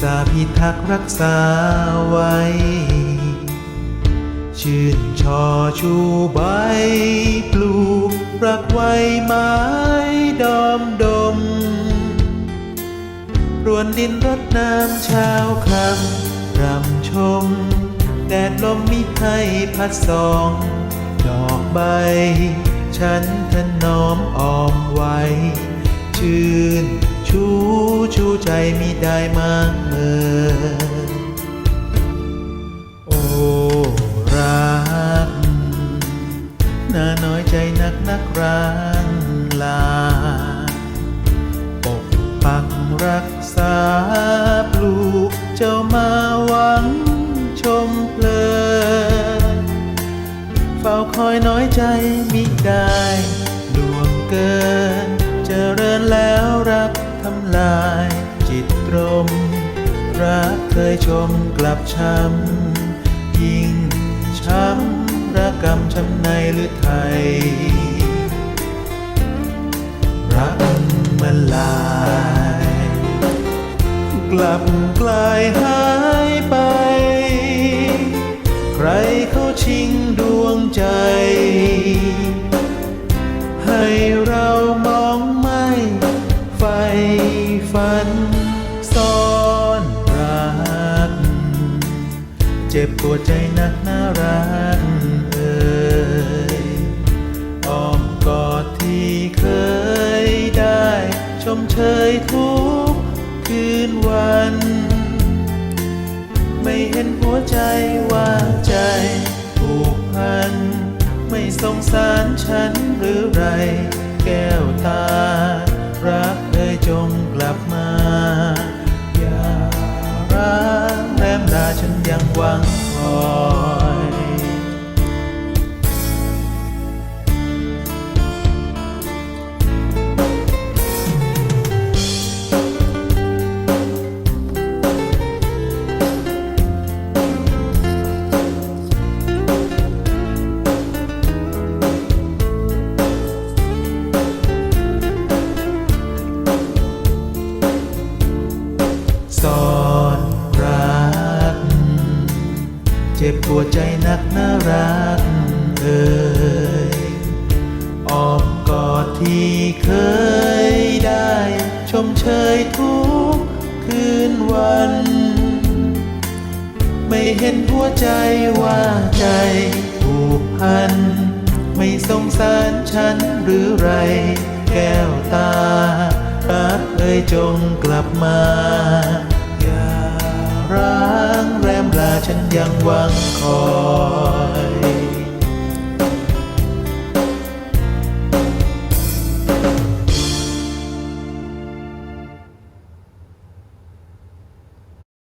สาพิทักษ์รักษาไว้ ชื่นชอชูใบปลูกรักไว้ไม้ดอมดม รวนดินรดน้ำเช้าคำรำชม แดดลมมิให้พัดสอง ดอกใบ ฉันถนอมออมไว้ ชื่น ชูใจมิได้มากเมื่อโอ้รักน่าน้อยใจนักนักรังลาปกปักรักษาปลูกเจ้ามาหวังชมเพล รักเคยชมกลับช้ำ ยิ่งช้ำระกำช้ำในหรือไทย รักมันลาย กลับกลายหายไป ใครเขาชิงดวงใจ ให้เรามองไม่ไฟฝัน เจ็บปวดใจนักนารักเอ่ยอ้อมกอดที่เคยได้ ชมเชยทุกคืนวัน ไม่เห็นหัวใจว่าใจผูกพัน ไม่สงสารฉันหรือไร แก้วตา ลาฉัน เจ็บปวดใจนักน่ารักเอ่ยอ้อมกอดที่เคยได้ ชมเชยทุกคืนวัน ไม่เห็นหัวใจว่าใจผูกพัน ไม่สงสารฉันหรือไร แก้วตารักเอ่ยจงกลับมา ฉันยังหวังคอย